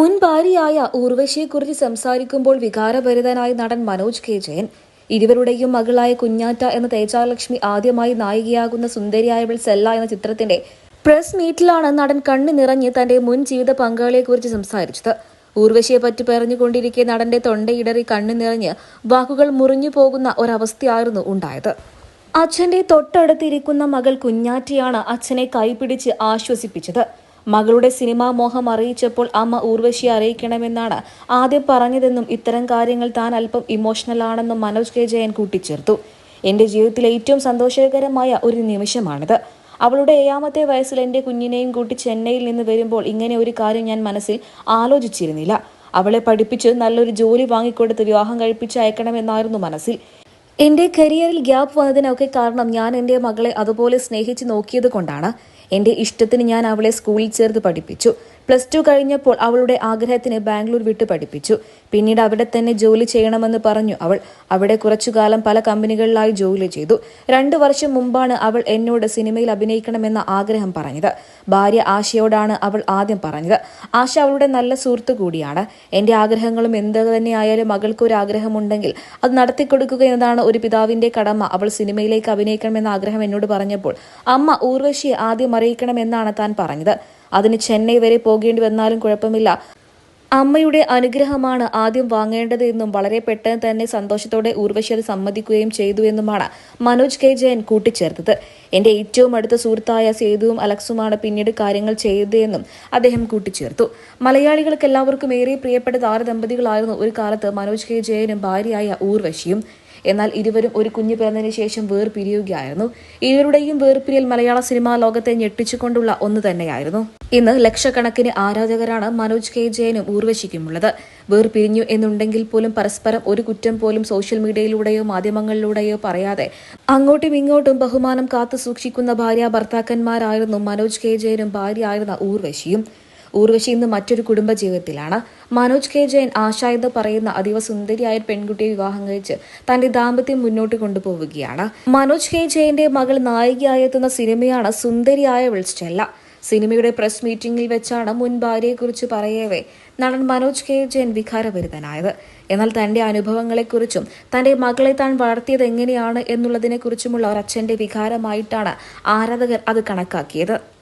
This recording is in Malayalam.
മുൻ ഭാര്യയായ ഊർവശിയെക്കുറിച്ച് സംസാരിക്കുമ്പോൾ വികാരഭരിതനായ നടൻ മനോജ് കെ. ജയൻ ഇരുവരുടെയും മകളായ കുഞ്ഞാറ്റ എന്ന തേജാലക്ഷ്മി ആദ്യമായി നായികയാകുന്ന സുന്ദരിയായവൾ സെല്ല എന്ന ചിത്രത്തിന്റെ പ്രസ് മീറ്റിലാണ് നടൻ കണ്ണു നിറഞ്ഞ് തന്റെ മുൻ ജീവിത പങ്കാളിയെക്കുറിച്ച് സംസാരിച്ചത്. ഊർവശിയെ പറ്റി പറഞ്ഞുകൊണ്ടിരിക്കെ നടന്റെ തൊണ്ടയിടറി കണ്ണു നിറഞ്ഞ് വാക്കുകൾ മുറിഞ്ഞു പോകുന്ന ഒരവസ്ഥയായിരുന്നു ഉണ്ടായത്. അച്ഛന്റെ തൊട്ടടുത്തിരിക്കുന്ന മകൾ കുഞ്ഞാറ്റയാണ് അച്ഛനെ കൈപിടിച്ച് ആശ്വസിപ്പിച്ചത്. മകളുടെ സിനിമാ മോഹം അറിയിച്ചപ്പോൾ അമ്മ ഊർവശിയെ അറിയിക്കണമെന്നാണ് ആദ്യം പറഞ്ഞതെന്നും ഇത്തരം കാര്യങ്ങൾ താൻ അല്പം ഇമോഷണൽ ആണെന്നും മനോജ് കെ ജയൻ കൂട്ടിച്ചേർത്തു. എന്റെ ജീവിതത്തിലെ ഏറ്റവും സന്തോഷകരമായ ഒരു നിമിഷമാണിത്. അവളുടെ ഏഴാമത്തെ വയസ്സിൽ എന്റെ കുഞ്ഞിനെയും കൂട്ടി ചെന്നൈയിൽ നിന്ന് വരുമ്പോൾ ഇങ്ങനെ ഒരു കാര്യം ഞാൻ മനസ്സിൽ ആലോചിച്ചിരുന്നില്ല. അവളെ പഠിപ്പിച്ച് നല്ലൊരു ജോലി വാങ്ങിക്കൊടുത്ത് വിവാഹം കഴിപ്പിച്ച് അയക്കണമെന്നായിരുന്നു മനസ്സിൽ. എന്റെ കരിയറിൽ ഗ്യാപ്പ് വന്നതിനൊക്കെ കാരണം ഞാൻ എന്റെ മകളെ അതുപോലെ സ്നേഹിച്ച് നോക്കിയത് കൊണ്ടാണ്. എന്റെ ഇഷ്ടത്തിന് ഞാൻ അവളെ സ്കൂളിൽ ചേർത്ത് പഠിപ്പിച്ചു. പ്ലസ് ടു കഴിഞ്ഞപ്പോൾ അവളുടെ ആഗ്രഹത്തിന് ബാംഗ്ലൂർ വിട്ടു പഠിപ്പിച്ചു. പിന്നീട് അവിടെ തന്നെ ജോലി ചെയ്യണമെന്ന് പറഞ്ഞു. അവൾ അവിടെ കുറച്ചുകാലം പല കമ്പനികളിലായി ജോലി ചെയ്തു. രണ്ടു വർഷം മുമ്പാണ് അവൾ എന്നോട് സിനിമയിൽ അഭിനയിക്കണമെന്ന ആഗ്രഹം പറഞ്ഞത്. ഭാര്യ ആശയോടാണ് അവൾ ആദ്യം പറഞ്ഞത്. ആശ അവളുടെ നല്ല സുഹൃത്തു കൂടിയാണ്. എന്റെ ആഗ്രഹങ്ങളും എന്ത് തന്നെയായാലും മകൾക്ക് ഒരു ആഗ്രഹമുണ്ടെങ്കിൽ അത് നടത്തിക്കൊടുക്കുക എന്നതാണ് ഒരു പിതാവിന്റെ കടമ. അവൾ സിനിമയിലേക്ക് അഭിനയിക്കണമെന്ന ആഗ്രഹം എന്നോട് പറഞ്ഞപ്പോൾ അമ്മ ഊർവശിയെ ആദ്യം അറിയിക്കണമെന്നാണ് താൻ പറഞ്ഞത്. അതിന് ചെന്നൈ വരെ പോകേണ്ടി വന്നാലും കുഴപ്പമില്ല. അമ്മയുടെ അനുഗ്രഹമാണ് ആദ്യം വാങ്ങേണ്ടത് എന്നും വളരെ പെട്ടെന്ന് തന്നെ സന്തോഷത്തോടെ ഊർവശി അത് സമ്മതിക്കുകയും ചെയ്തു എന്നുമാണ് മനോജ് കെ ജയൻ കൂട്ടിച്ചേർത്തത്. എന്റെ ഏറ്റവും അടുത്ത സുഹൃത്തായ സേതുവും അലക്സുമാണ് പിന്നീട് കാര്യങ്ങൾ ചെയ്തതെന്നും അദ്ദേഹം കൂട്ടിച്ചേർത്തു. മലയാളികൾക്ക് എല്ലാവർക്കും ഏറെ പ്രിയപ്പെട്ട താരദമ്പതികളായിരുന്നു ഒരു കാലത്ത് മനോജ് കെ ജയനും ഭാര്യയായ ഊർവശിയും. എന്നാൽ ഇരുവരും ഒരു കുഞ്ഞു പിറന്നതിന് ശേഷം വേർപിരിയുകയായിരുന്നു. ഇരുവരുടെയും വേർപിരിയൽ മലയാള സിനിമാ ലോകത്തെ ഞെട്ടിച്ചുകൊണ്ടുള്ള ഒന്ന് തന്നെയായിരുന്നു. ഇന്ന് ലക്ഷക്കണക്കിന് ആരാധകരാണ് മനോജ് കെ ജയനും ഊർവശിക്കുമുള്ളത്. വേർപിരിഞ്ഞു എന്നുണ്ടെങ്കിൽ പോലും പരസ്പരം ഒരു കുറ്റം പോലും സോഷ്യൽ മീഡിയയിലൂടെയോ മാധ്യമങ്ങളിലൂടെയോ പറയാതെ അങ്ങോട്ടും ഇങ്ങോട്ടും ബഹുമാനം കാത്തു സൂക്ഷിക്കുന്ന ഭാര്യ ഭർത്താക്കന്മാരായിരുന്നു മനോജ് കെ ജയനും ഭാര്യയായിരുന്ന ഊർവശിയും. ഊർവശി ഇന്ന് മറ്റൊരു കുടുംബജീവിതത്തിലാണ്. മനോജ് കെ. ജയൻ ആശ എന്ന് പറയുന്ന അതീവ സുന്ദരിയായ പെൺകുട്ടിയെ വിവാഹം കഴിച്ച് തന്റെ ദാമ്പത്യം മുന്നോട്ട് കൊണ്ടുപോവുകയാണ്. മനോജ് കെ. ജയന്റെ മകൾ നായികയായെത്തുന്ന സിനിമയാണ് സുന്ദരിയായ വിളിച്ചല്ല സിനിമയുടെ പ്രസ് മീറ്റിംഗിൽ വെച്ചാണ് മുൻ ഭാര്യയെക്കുറിച്ച് പറയവേ നടൻ മനോജ് കെ. ജയൻ വികാരഭരിതനായത്. എന്നാൽ തന്റെ അനുഭവങ്ങളെക്കുറിച്ചും തന്റെ മകളെ താൻ വളർത്തിയത് എങ്ങനെയാണ് എന്നുള്ളതിനെക്കുറിച്ചുമുള്ള ഒരച്ഛന്റെ വികാരമായിട്ടാണ് ആരാധകർ അത് കണക്കാക്കിയത്.